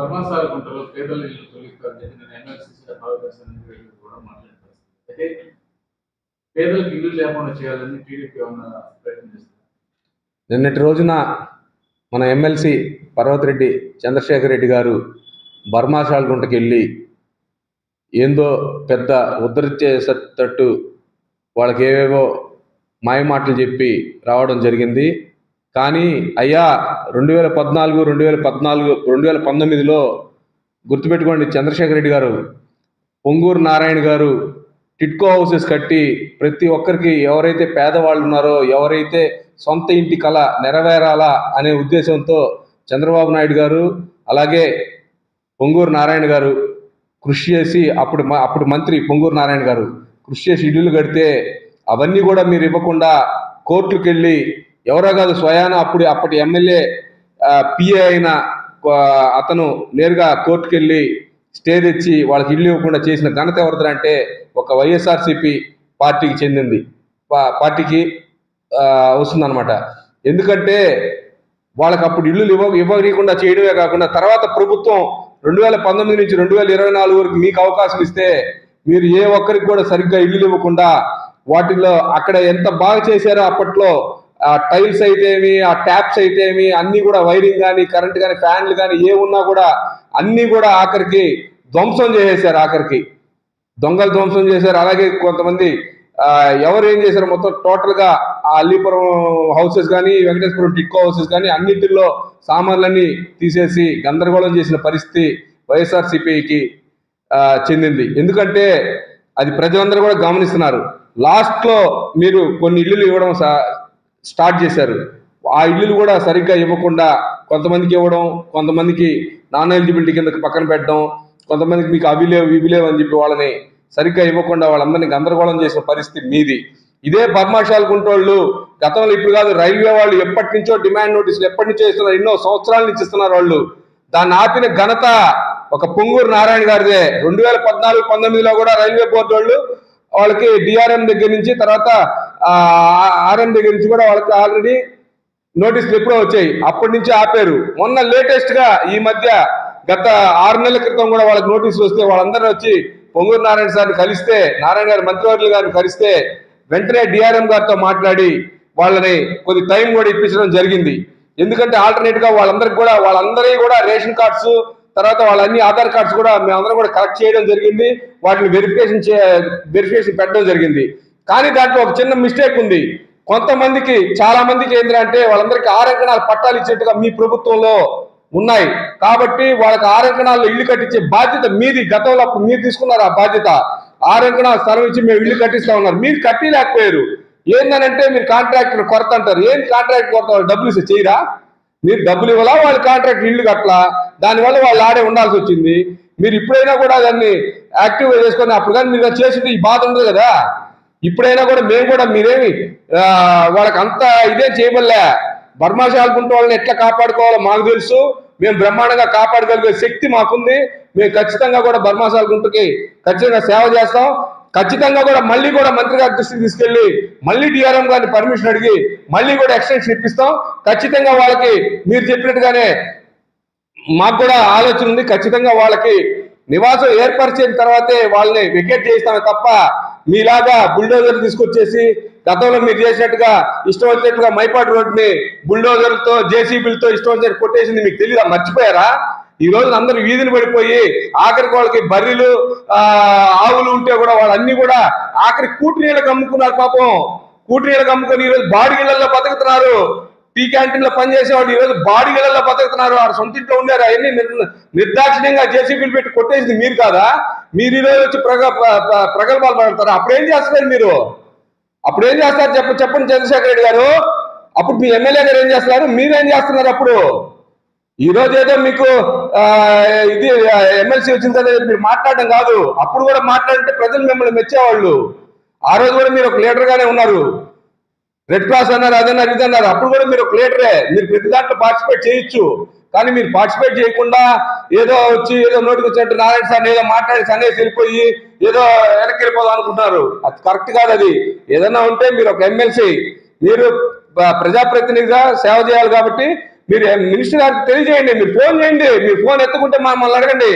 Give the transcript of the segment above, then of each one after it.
పద్మసాలకుంటలో పేదల ఇల్లు చెప్పి నేను ఎమ్మెల్సీ కూడా అయితే పేదలకు ఇల్లు లేకుండా చేయాలని టీడీపీ ఏమన్నా ప్రయత్నం చేస్తారు నిన్నటి రోజున మన ఎమ్మెల్సీ పర్వతిరెడ్డి చంద్రశేఖర్ రెడ్డి గారు బర్మాశాలగుంటకి వెళ్ళి ఏందో పెద్ద ఉద్ధరించేసేటట్టు వాళ్ళకి ఏవేవో మాయమాటలు చెప్పి రావడం జరిగింది. కానీ అయ్యా రెండు వేల పద్నాలుగు రెండు వేల పద్నాలుగు రెండు వేల పంతొమ్మిదిలో గుర్తుపెట్టుకోండి చంద్రశేఖర్ రెడ్డి గారు పొంగూరు నారాయణ గారు టిట్కో హౌసెస్ కట్టి ప్రతి ఒక్కరికి ఎవరైతే పేదవాళ్ళు ఉన్నారో ఎవరైతే సొంత ఇంటి కళ నెరవేరాలా అనే ఉద్దేశంతో చంద్రబాబు నాయుడు గారు అలాగే పొంగూరు నారాయణ గారు కృషి చేసి అప్పుడు అప్పుడు మంత్రి పొంగూరు నారాయణ గారు కృషి చేసి ఇల్లులు కడితే అవన్నీ కూడా మీరు ఇవ్వకుండా కోర్టుకు వెళ్ళి ఎవరో కాదు స్వయాన అప్పుడు అప్పటి ఎమ్మెల్యే పిఏ అయిన అతను నేరుగా కోర్టుకు వెళ్ళి స్టే తెచ్చి వాళ్ళకి ఇల్లు ఇవ్వకుండా చేసిన ఘనత ఎవరిదంటే ఒక వైఎస్ఆర్సిపి పార్టీకి చెందింది. పార్టీకి వస్తుందన్నమాట. ఎందుకంటే వాళ్ళకి అప్పుడు ఇళ్ళు ఇవ్వ ఇవ్వకుండా చేయడమే కాకుండా తర్వాత ప్రభుత్వం రెండు వేల పంతొమ్మిది నుంచి రెండు వేల ఇరవై నాలుగు వరకు మీకు అవకాశం ఇస్తే మీరు ఏ ఒక్కరికి కూడా సరిగ్గా ఇల్లు ఇవ్వకుండా వాటిల్లో అక్కడ ఎంత బాగా చేశారో అప్పట్లో ఆ టైల్స్ అయితేమి ఆ ట్యాప్స్ అయితేమి అన్ని కూడా వైరింగ్ కానీ కరెంట్ కానీ ఫ్యాన్లు కానీ ఏమున్నా కూడా అన్ని కూడా ఆఖరికి ధ్వంసం చేసేసారు ఆఖరికి. దొంగలు ధ్వంసం చేశారు. అలాగే కొంతమంది ఎవరు ఏం చేశారు? మొత్తం టోటల్గా ఆ అల్లీపురం హౌసెస్ కానీ వెంకటేశ్వరం టిక్కో హౌసెస్ కానీ అన్నింటిలో సామాన్లన్నీ తీసేసి గందరగోళం చేసిన పరిస్థితి వైఎస్ఆర్సీపీకి చెందింది. ఎందుకంటే అది ప్రజలందరూ కూడా గమనిస్తున్నారు. లాస్ట్లో మీరు కొన్ని ఇల్లులు ఇవ్వడం స్టార్ట్ చేశారు. ఆ ఇల్లులు కూడా సరిగ్గా ఇవ్వకుండా కొంతమందికి ఇవ్వడం కొంతమందికి నాన్ ఎలిజిబిలిటీ కింద పక్కన పెట్టడం కొంతమందికి మీకు అవి లేవు ఇవి లేవు అని చెప్పి వాళ్ళని సరిగ్గా ఇవ్వకుండా వాళ్ళందరినీ గందరగోళం చేసిన పరిస్థితి మీది. ఇదే పద్మాశాల గుంటోళ్ళు గతంలో ఇప్పుడు కాదు రైల్వే వాళ్ళు ఎప్పటి నుంచో డిమాండ్ నోటీసులు ఎప్పటి నుంచో ఇస్తున్నారు ఎన్నో సంవత్సరాల నుంచి ఇస్తున్నారు వాళ్ళు. దాన్ని ఆపిన ఘనత ఒక పొంగూరు నారాయణ గారిదే. రెండు వేల పద్నాలుగు పంతొమ్మిదిలో కూడా రైల్వే బోర్డు వాళ్ళు వాళ్ళకి డిఆర్ఎం దగ్గర నుంచి తర్వాత ఆర్ఎం దగ్గర నుంచి కూడా వాళ్ళకి ఆల్రెడీ నోటీసులు ఎప్పుడో వచ్చాయి. అప్పటి నుంచి ఆపారు. మొన్న లేటెస్ట్గా ఈ మధ్య గత ఆరు నెలల క్రితం కూడా వాళ్ళకి నోటీసులు వస్తే వాళ్ళందరూ వచ్చి పొంగూరు నారాయణ సార్ని కలిస్తే నారాయణ గారి మంత్రివర్యులు గారిని కలిస్తే వెంటనే డిఆర్ఎం గారితో మాట్లాడి వాళ్ళని కొద్ది టైం కూడా ఇప్పించడం జరిగింది. ఎందుకంటే ఆల్టర్నేట్గా వాళ్ళందరికి కూడా వాళ్ళందరి కూడా రేషన్ కార్డ్స్ తర్వాత వాళ్ళన్ని ఆధార్ కార్డ్స్ కూడా మేమందరం కూడా కలెక్ట్ చేయడం జరిగింది. వాటిని వెరిఫికేషన్ చే వెరిఫికేషన్ పెట్టడం జరిగింది. కానీ దాంట్లో ఒక చిన్న మిస్టేక్ ఉంది. కొంతమందికి చాలా మందికి ఏంటంటే వాళ్ళందరికీ ఆరంకణాలు పట్టాలు ఇచ్చినట్టుగా మీ ప్రభుత్వంలో ఉన్నాయి. కాబట్టి వాళ్ళకి ఆరంకణాల్లో ఇల్లు కట్టించే బాధ్యత మీది. గతంలో అప్పుడు మీరు తీసుకున్నారు ఆ బాధ్యత. ఆరంకణాలు స్థలం ఇచ్చి మేము ఇల్లు కట్టిస్తా ఉన్నారు. మీరు కట్టిలేకపోయారు. ఏందనంటే మీరు కాంట్రాక్టర్ కొరత అంటారు. ఏం కాంట్రాక్ట్ కొరత? డబ్బులు ఇస్తే చేయరా? మీరు డబ్బులు ఇవ్వాలా? వాళ్ళ కాంట్రాక్ట్ ఇల్లు కట్టలా? దానివల్ల వాళ్ళు ఆడే ఉండాల్సి వచ్చింది. మీరు ఇప్పుడైనా కూడా దాన్ని యాక్టివ్గా చేసుకొని అప్పుడు కానీ మీరు చేసింది ఈ బాధ ఉండదు కదా. ఇప్పుడైనా కూడా మేము కూడా మీరేమి వాళ్ళకి అంత ఇదే చేయబల్లే బర్మాశాలకుంటూ వాళ్ళని ఎట్లా కాపాడుకోవాలో మాకు తెలుసు. మేము బ్రహ్మాండంగా కాపాడగలిగే శక్తి మాకుంది. మేము ఖచ్చితంగా కూడా బర్మాశాల గుంటకి ఖచ్చితంగా సేవ చేస్తాం. ఖచ్చితంగా కూడా మళ్ళీ కూడా మంత్రి గారి దృష్టికి తీసుకెళ్ళి మళ్ళీ డిఆర్ఎం గారిని పర్మిషన్ అడిగి మళ్ళీ కూడా ఎక్స్టెన్షన్ ఇప్పిస్తాం. ఖచ్చితంగా వాళ్ళకి మీరు చెప్పినట్టుగానే మాకు కూడా ఆలోచన ఉంది. ఖచ్చితంగా వాళ్ళకి నివాసం ఏర్పరిచిన తర్వాతే వాళ్ళని వికెట్ చేయిస్తామే తప్ప మీలాగా బుల్డోజర్ తీసుకొచ్చేసి గతంలో మీరు చేసినట్టుగా ఇష్టం వచ్చినట్టుగా మైపాటి రోడ్ని బుల్డోజర్లతో జేసీబీలతో ఇష్టం వచ్చినట్టు కొట్టేసింది మీకు తెలియదా మర్చిపోయారా? ఈ రోజున అందరూ వీధిని పడిపోయి ఆఖరికి వాళ్ళకి బర్రెలు ఆవులు ఉంటే కూడా వాళ్ళన్నీ కూడా ఆఖరి కూటినీళ్ళకి అమ్ముకున్నారు పాపం. కూటినీళ్ళకి అమ్ముకొని ఈ రోజు బాడిగిళ్ళల్లో బతుకుతున్నారు. టీ క్యాంటీన్లో పనిచేసేవాడు ఈ రోజు బాడిగిళ్ళల్లో బతుకుతున్నారు వాడు సొంత ఇంట్లో ఉండారు అవన్నీ నిర్దాక్షిణ్యంగా జేసీబీలు పెట్టి కొట్టేసింది మీరు కాదా? మీరు ఈ రోజు వచ్చి ప్రగ ప్రగల్భాలు పడతారు అప్పుడు ఏం చేస్తారు మీరు? అప్పుడు ఏం చేస్తారు చెప్ప చెప్పండి చంద్రశేఖర రెడ్డి గారు. అప్పుడు మీ ఎమ్మెల్యే గారు ఏం చేస్తున్నారు? మీరేం చేస్తున్నారు అప్పుడు? ఈరోజు ఏదో మీకు ఇది ఎమ్మెల్సీ వచ్చిన తర్వాత మీరు మాట్లాడడం కాదు. అప్పుడు కూడా మాట్లాడితే ప్రజలు మిమ్మల్ని మెచ్చేవాళ్ళు. ఆ రోజు కూడా మీరు ఒక లీడర్గానే ఉన్నారు. రెడ్ క్రాస్ అన్నారు అదన్నారు ఇది అన్నారు. అప్పుడు కూడా మీరు ఒక లీడరే మీరు ప్రతి దాంట్లో పార్టిసిపేట్ చేయొచ్చు. కానీ మీరు పార్టిసిపేట్ చేయకుండా ఏదో వచ్చి ఏదో నోటికి వచ్చినట్టు నారాయణ సార్ ఏదో మాట్లాడి సన్నేసి వెళ్ళిపోయి ఏదో వెనక్కి వెళ్ళిపోదాం అనుకుంటున్నారు. అది కరెక్ట్ కాదు అది. ఏదైనా ఉంటే మీరు ఒక ఎమ్మెల్సీ మీరు ప్రజాప్రతినిధిగా సేవ చేయాలి కాబట్టి మీరు మినిస్టర్ గారికి తెలియజేయండి. మీరు ఫోన్ చేయండి. మీరు ఫోన్ ఎత్తుకుంటే మమ్మల్ని అడగండి.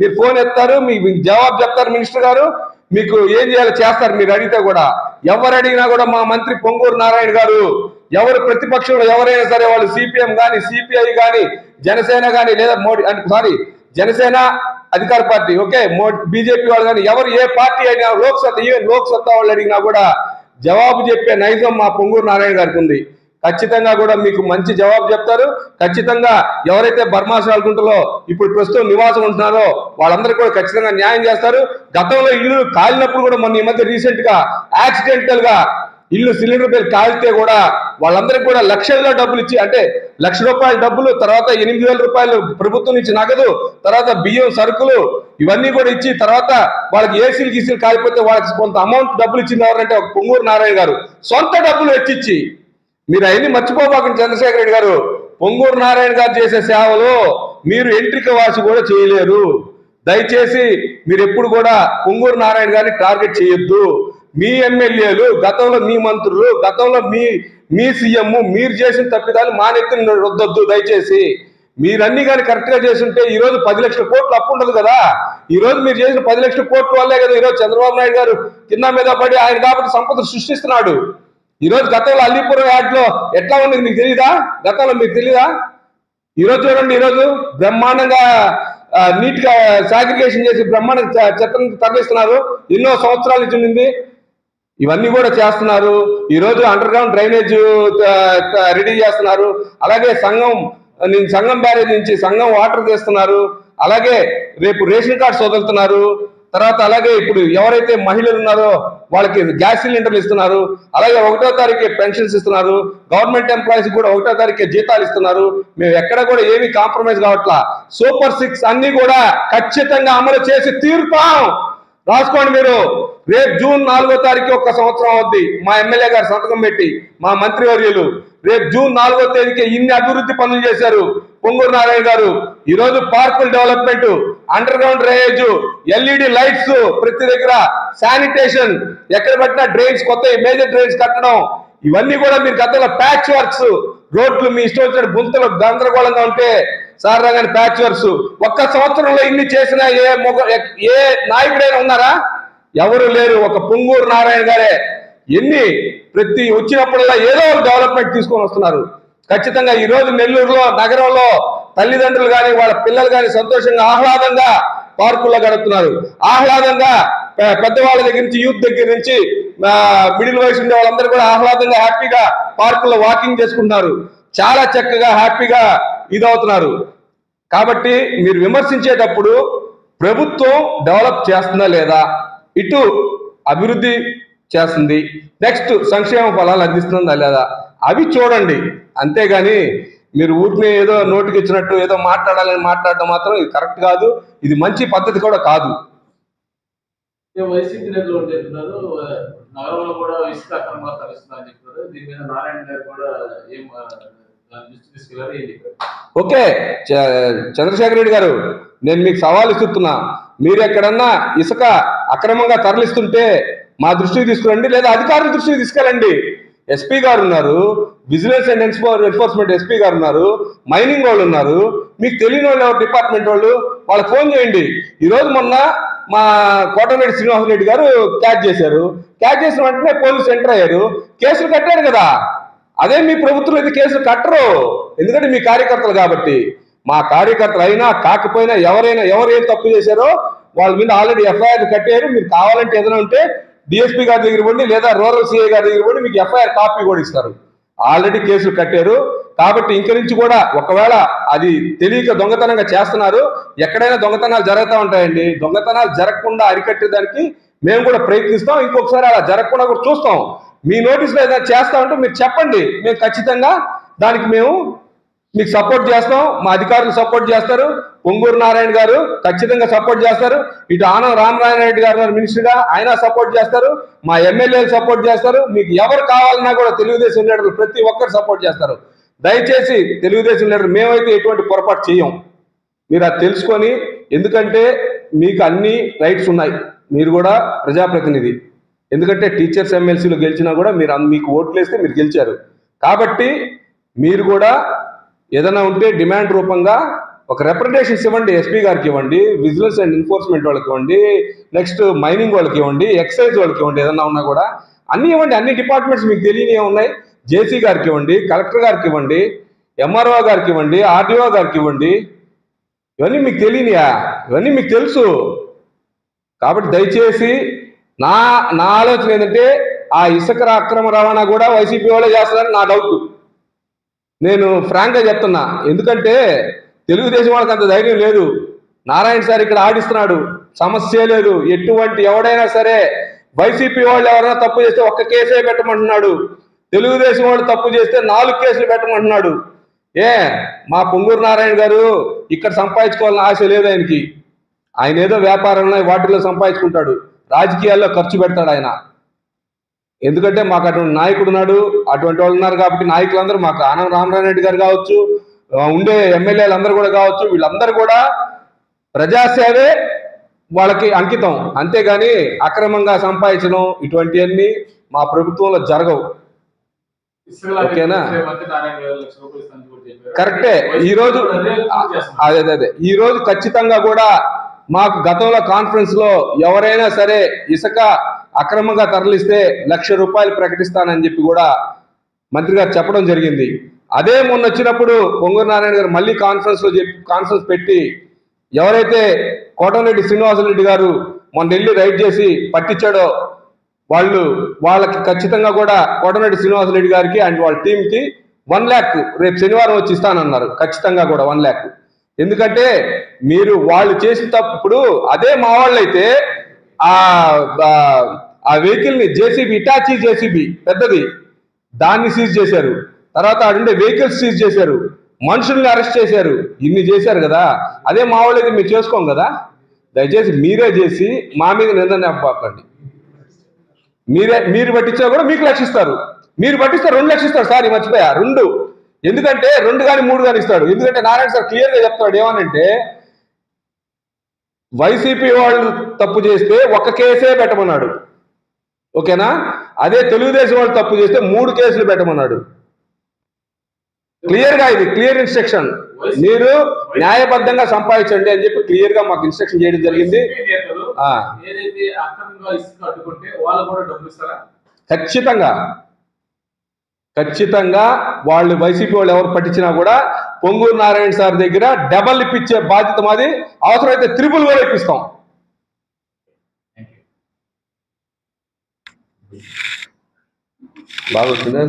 మీరు ఫోన్ ఎత్తారు మీ మీకు జవాబు చెప్తారు మినిస్టర్ గారు. మీకు ఏం చేయాలో చేస్తారు మీరు అడిగితే కూడా. ఎవరు అడిగినా కూడా మా మంత్రి పొంగూరు నారాయణ గారు ఎవరు ప్రతిపక్షంలో ఎవరైనా సరే వాళ్ళు సిపిఎం కానీ సిపిఐ కానీ జనసేన కానీ లేదా మోడీ సారీ జనసేన అధికార పార్టీ ఓకే బీజేపీ వాళ్ళు కానీ ఎవరు ఏ పార్టీ అయినా లోక్సత్తా ఈవెన్ లోక్సత్తా వాళ్ళు అడిగినా కూడా జవాబు చెప్పే నైజం మా పొంగూరు నారాయణ గారికి ఉంది. ఖచ్చితంగా కూడా మీకు మంచి జవాబు చెప్తారు. ఖచ్చితంగా ఎవరైతే బర్మాసాల గుంటలో ఇప్పుడు ప్రస్తుతం నివాసం ఉంటున్నారో వాళ్ళందరికీ కూడా ఖచ్చితంగా న్యాయం చేస్తారు. గతంలో ఇల్లు కాలినప్పుడు కూడా మొన్న ఈ మధ్య రీసెంట్గా యాక్సిడెంటల్గా ఇల్లు సిలిండర్ పేరు కాలితే కూడా వాళ్ళందరికీ కూడా లక్షల్లో డబ్బులు ఇచ్చి అంటే లక్ష రూపాయల డబ్బులు తర్వాత ఎనిమిది వేల రూపాయలు ప్రభుత్వం నుంచి నగదు తర్వాత బియ్యం సరుకులు ఇవన్నీ కూడా ఇచ్చి తర్వాత వాళ్ళకి ఏసీలు గీసీలు కాలిపోతే వాళ్ళకి కొంత అమౌంట్ డబ్బులు ఇచ్చింది ఎవరంటే ఒక పొంగూరు నారాయణ గారు. సొంత డబ్బులు వెచ్చిచ్చి మీరు అవన్నీ మర్చిపోబాకండి చంద్రశేఖర రెడ్డి గారు. పొంగూరు నారాయణ గారు చేసే సేవలు మీరు ఎంట్రిక వాసి కూడా చేయలేరు. దయచేసి మీరు ఎప్పుడు కూడా పొంగూరు నారాయణ గారిని టార్గెట్ చేయొద్దు. మీ ఎమ్మెల్యేలు గతంలో మీ మంత్రులు గతంలో మీ మీ సీఎం మీరు చేసిన తప్పిదాలు మా నెత్తిని రుద్దొద్దు దయచేసి. మీరన్నీ కానీ కరెక్ట్గా చేస్తుంటే ఈ రోజు పది లక్షల కోట్లు అప్పు ఉండదు కదా. ఈ రోజు మీరు చేసిన పది లక్షల కోట్ల వల్లే కదా ఈ రోజు చంద్రబాబు నాయుడు గారు కింద మీద పడి ఆయన కాబట్టి సంపద సృష్టిస్తున్నాడు. ఈరోజు గతంలో అల్లీపురం యాడ్లో ఎట్లా ఉంది మీకు తెలియదా గతంలో మీకు తెలియదా ఈరోజు చూడండి ఈరోజు బ్రహ్మాండంగా నీట్గా నీట్గా సాగ్రిగేషన్ చేసి బ్రహ్మాండంగా చెత్తను తరలిస్తున్నారు ఎన్నో సంవత్సరాల నుంచి ఉండింది ఇవన్నీ కూడా చేస్తున్నారు. ఈరోజు అండర్ గ్రౌండ్ డ్రైనేజ్ రెడీ చేస్తున్నారు. అలాగే సంఘం నేను సంఘం బ్యారేజ్ నుంచి సంఘం వాటర్ తీస్తున్నారు. అలాగే రేపు రేషన్ కార్డ్స్ వదులుతున్నారు తర్వాత అలాగే ఇప్పుడు ఎవరైతే మహిళలు ఉన్నారో వాళ్ళకి గ్యాస్ సిలిండర్లు ఇస్తున్నారు అలాగే ఒకటో తారీఖు పెన్షన్స్ ఇస్తున్నారు గవర్నమెంట్ ఎంప్లాయీస్ కూడా ఒకటో తారీఖు జీతాలు ఇస్తున్నారు మేము ఎక్కడ కూడా ఏమీ కాంప్రమైజ్ కావట్లా. సూపర్ సిక్స్ అన్ని కూడా ఖచ్చితంగా అమలు చేసి తీరుతాం. రాసుకోండి మీరు. రేపు జూన్ నాలుగో తారీఖు ఒక సంవత్సరం అవుద్ది. మా ఎమ్మెల్యే గారు సంతకం పెట్టి మా మంత్రివర్యులు రేపు జూన్ నాలుగో తేదీకి ఇన్ని అభివృద్ధి పనులు చేశారు. పొంగూరు నారాయణ గారు ఈ రోజు పార్కుల development underground drainage LED lights ప్రతి దగ్గర శానిటేషన్ ఎక్కడ పెట్టినా డ్రైన్స్ కొత్త మేజర్ డ్రైన్స్ కట్టడం ఇవన్నీ కూడా మీరు గతంలో ప్యాచ్ వర్క్స్ రోడ్లు మీ ఇష్టం వచ్చిన గుంతలు గందరగోళంగా ఉంటే సార్ రాగానే ప్యాచ్ వర్క్స్ ఒక్క సంవత్సరంలో ఇన్ని చేసిన ఏ మొగ ఏ నాయకుడైనా ఉన్నారా? ఎవరు లేరు ఒక పొంగూరు నారాయణ గారే ఎన్ని ప్రతి వచ్చినప్పుడల్లా ఏదో ఒక డెవలప్మెంట్ తీసుకొని వస్తున్నారు. ఖచ్చితంగా ఈ రోజు నెల్లూరులో నగరంలో తల్లిదండ్రులు కానీ వాళ్ళ పిల్లలు కానీ సంతోషంగా ఆహ్లాదంగా పార్కుల్లో గడుపుతున్నారు. ఆహ్లాదంగా పెద్దవాళ్ళ దగ్గర నుంచి యూత్ దగ్గర నుంచి మిడిల్ వయసు ఉండే వాళ్ళందరూ కూడా ఆహ్లాదంగా హ్యాపీగా పార్కుల్లో వాకింగ్ చేసుకుంటున్నారు. చాలా చక్కగా హ్యాపీగా ఇదవుతున్నారు. కాబట్టి మీరు విమర్శించేటప్పుడు ప్రభుత్వం డెవలప్ చేస్తుందా లేదా? ఇటు అభివృద్ధి చేస్తుంది. నెక్స్ట్ సంక్షేమ ఫలాలు అందిస్తుందా లేదా? అవి చూడండి. అంతేగాని మీరు ఊరిని ఏదో నోటికి ఇచ్చినట్టు ఏదో మాట్లాడాలని మాట్లాడడం మాత్రం ఇది కరెక్ట్ కాదు. ఇది మంచి పద్ధతి కూడా కాదు. ఇక వైసీపీ నేతలు ఒకటి చెప్తున్నారు ఆ, నగరంలో కూడా ఇసుక అక్రమంగా తరలిస్తుందని చెప్పారు. దీని మీద నారాయణ గారు కూడా ఏం ఆ, దాని దృష్టి తీసుకెళ్ళారు ఏం చెప్పారు? ఓకే. చంద్రశేఖర్ రెడ్డి గారు నేను మీకు సవాల్ ఇస్తున్నా. మీరు ఎక్కడన్నా ఇసుక అక్రమంగా తరలిస్తుంటే మా దృష్టికి తీసుకురండి లేదా అధికారుల దృష్టికి తీసుకెళ్ళండి. ఎస్పీ గారు ఉన్నారు బిజినెస్ అండ్ ఎన్ఫోర్స్మెంట్ ఎస్పీ గారు ఉన్నారు మైనింగ్ వాళ్ళు ఉన్నారు. మీకు తెలియని వాళ్ళు ఎవరు డిపార్ట్మెంట్ వాళ్ళు వాళ్ళకి ఫోన్ చేయండి. ఈరోజు మొన్న మా కోటమిరెడ్డి శ్రీనివాసరెడ్డి గారు క్యాచ్ చేశారు. క్యాచ్ చేసిన వెంటనే పోలీసు ఎంటర్ అయ్యారు. కేసులు కట్టారు కదా. అదే మీ ప్రభుత్వం అయితే కేసులు కట్టరు. ఎందుకంటే మీ కార్యకర్తలు కాబట్టి. మా కార్యకర్తలు అయినా కాకపోయినా ఎవరైనా ఎవరు ఏం తప్పు చేశారో వాళ్ళ మీద ఆల్రెడీ ఎఫ్ఐఆర్ కట్టారు. మీరు కావాలంటే ఏదైనా ఉంటే డిఎస్పీ గారి దగ్గర పోండి లేదా రూరల్ సిఐ గారి దగ్గర పోండి మీకు ఎఫ్ఐఆర్ కాపీ కూడా ఇస్తారు. ఆల్రెడీ కేసులు కట్టారు. కాబట్టి ఇంక నుంచి కూడా ఒకవేళ అది తెలియక దొంగతనంగా చేస్తున్నారు ఎక్కడైనా దొంగతనాలు జరుగుతూ ఉంటాయండి. దొంగతనాలు జరగకుండా అరికట్టేదానికి మేము కూడా ప్రయత్నిస్తాం. ఇంకొకసారి అలా జరగకుండా కూడా చూస్తాం. మీ నోటీసులో ఏదైనా చేస్తామంటే మీరు చెప్పండి. మేము ఖచ్చితంగా దానికి మేము మీకు సపోర్ట్ చేస్తాం. మా అధికారులు సపోర్ట్ చేస్తారు. పొంగూరు నారాయణ గారు ఖచ్చితంగా సపోర్ట్ చేస్తారు. ఇటు ఆనం రామనారాయణ రెడ్డి గారు మినిస్టర్గా ఆయన సపోర్ట్ చేస్తారు. మా ఎమ్మెల్యేలు సపోర్ట్ చేస్తారు. మీకు ఎవరు కావాలన్నా కూడా తెలుగుదేశం లీడర్లు ప్రతి ఒక్కరు సపోర్ట్ చేస్తారు. దయచేసి తెలుగుదేశం లీడర్ మేమైతే ఎటువంటి పొరపాటు చేయం మీరు అది తెలుసుకొని ఎందుకంటే మీకు అన్ని రైట్స్ ఉన్నాయి. మీరు కూడా ప్రజాప్రతినిధి. ఎందుకంటే టీచర్స్ ఎమ్మెల్సీలు గెలిచినా కూడా మీరు మీకు ఓట్లు వేస్తే మీరు గెలిచారు. కాబట్టి మీరు కూడా ఏదైనా ఉంటే డిమాండ్ రూపంగా ఒక రిప్రజెంటేషన్స్ ఇవ్వండి ఎస్పీ గారికి ఇవ్వండి విజిలెన్స్ అండ్ ఎన్ఫోర్స్మెంట్ వాళ్ళకి ఇవ్వండి నెక్స్ట్ మైనింగ్ వాళ్ళకి ఇవ్వండి ఎక్సైజ్ వాళ్ళకి ఇవ్వండి ఏదన్నా ఉన్నా కూడా. అన్నీ ఇవ్వండి అన్ని డిపార్ట్మెంట్స్ మీకు తెలియని ఉన్నాయి. జేసీ గారికి ఇవ్వండి కలెక్టర్ గారికి ఇవ్వండి ఎంఆర్ఓ గారికి ఇవ్వండి ఆర్డీఓ గారికి ఇవ్వండి. ఇవన్నీ మీకు తెలియనియా? ఇవన్నీ మీకు తెలుసు. కాబట్టి దయచేసి నా నా ఆలోచన ఏంటంటే ఆ ఇసుక అక్రమ రవాణా కూడా వైసీపీ వాళ్ళే చేస్తారని నా డౌట్ నేను ఫ్రాంక్గా చెప్తున్నా. ఎందుకంటే తెలుగుదేశం వాళ్ళకి అంత ధైర్యం లేదు. నారాయణ సార్ ఇక్కడ ఆడిస్తున్నాడు. సమస్య లేదు. ఎటువంటి ఎవడైనా సరే వైసీపీ వాళ్ళు ఎవరైనా తప్పు చేస్తే ఒక్క కేసే పెట్టమంటున్నాడు. తెలుగుదేశం వాళ్ళు తప్పు చేస్తే నాలుగు కేసులు పెట్టమంటున్నాడు. ఏ మా పొంగూరు నారాయణ గారు ఇక్కడ సంపాదించుకోవాలని ఆశ లేదు ఆయనకి. ఆయన ఏదో వ్యాపారంలో వాటిలో సంపాదించుకుంటాడు. రాజకీయాల్లో ఖర్చు పెడతాడు ఆయన. ఎందుకంటే మాకు అటువంటి నాయకుడు ఉన్నాడు అటువంటి వాళ్ళు ఉన్నారు కాబట్టి నాయకులందరూ మాకు ఆనం రామనారాయణ రెడ్డి గారు కావచ్చు ఉండే ఎమ్మెల్యేలు అందరూ కూడా కావచ్చు వీళ్ళందరూ కూడా ప్రజాసేవే వాళ్ళకి అంకితం. అంతేగాని అక్రమంగా సంపాదించడం ఇటువంటివన్నీ మా ప్రభుత్వంలో జరగవు. ఓకేనా? కరెక్టే. ఈ రోజు అదే. అదే అదే అదే. ఈ రోజు ఖచ్చితంగా కూడా మాకు గతంలో కాన్ఫరెన్స్లో ఎవరైనా సరే ఇసుక అక్రమంగా తరలిస్తే లక్ష రూపాయలు ప్రకటిస్తానని చెప్పి కూడా మంత్రి గారు చెప్పడం జరిగింది. అదే మొన్న వచ్చినప్పుడు పొంగూరు నారాయణ గారు మళ్ళీ కాన్ఫరెన్స్లో చెప్పి కాన్ఫరెన్స్ పెట్టి ఎవరైతే కోటమిరెడ్డి శ్రీనివాసరెడ్డి గారు మొన్న వెళ్ళి రైడ్ చేసి పట్టించాడో వాళ్ళు వాళ్ళకి ఖచ్చితంగా కూడా కోటమిరెడ్డి శ్రీనివాసరెడ్డి గారికి అండ్ వాళ్ళ టీంకి వన్ ల్యాక్ రేపు శనివారం వచ్చి ఇస్తానన్నారు. ఖచ్చితంగా కూడా వన్ ల్యాక్ ఎందుకంటే మీరు వాళ్ళు చేసిన తప్పుడు అదే మా వాళ్ళైతే ఆ ఆ- వెహికల్ని జేసీబీ ఇటాచీ జేసీబీ పెద్దది. దాన్ని సీజ్ చేశారు. తర్వాత అడుండే వెహికల్స్ సీజ్ చేశారు. మనుషుల్ని అరెస్ట్ చేశారు. ఇన్ని చేశారు కదా. అదే మా వాళ్ళు మీరు చేసుకోం కదా. దయచేసి మీరే చేసి మా మీద నిందన నెప్పండి మీరే మీరు పట్టించినా కూడా మీకు లక్షిస్తారు. మీరు పట్టిస్తే రెండు లక్షిస్తారు. సార్ మర్చిపోయా. రెండు. ఎందుకంటే రెండు కానీ మూడు కానీ ఇస్తాడు. ఎందుకంటే నారాయణ సార్ క్లియర్గా చెప్తాడు ఏమనంటే వైసీపీ వాళ్ళు తప్పు చేస్తే ఒక కేసే పెట్టమన్నాడు. ఓకేనా? అదే తెలుగుదేశం వాళ్ళు తప్పు చేస్తే మూడు కేసులు పెట్టమన్నాడు. క్లియర్గా ఇది క్లియర్ ఇన్స్ట్రక్షన్ మీరు న్యాయబద్ధంగా సంపాదించండి అని చెప్పి క్లియర్గా మాకు ఇన్స్ట్రక్షన్ చేయడం జరిగింది. ఖచ్చితంగా. ఖచ్చితంగా వాళ్ళు వైసీపీ వాళ్ళు ఎవరు పట్టించినా కూడా పొంగూరు నారాయణ సార్ దగ్గర డబల్ ఇప్పించే బాధ్యత మాది. అవసరమైతే త్రిపుల్ కూడా ఇప్పిస్తాం. బాగా వచ్చిందా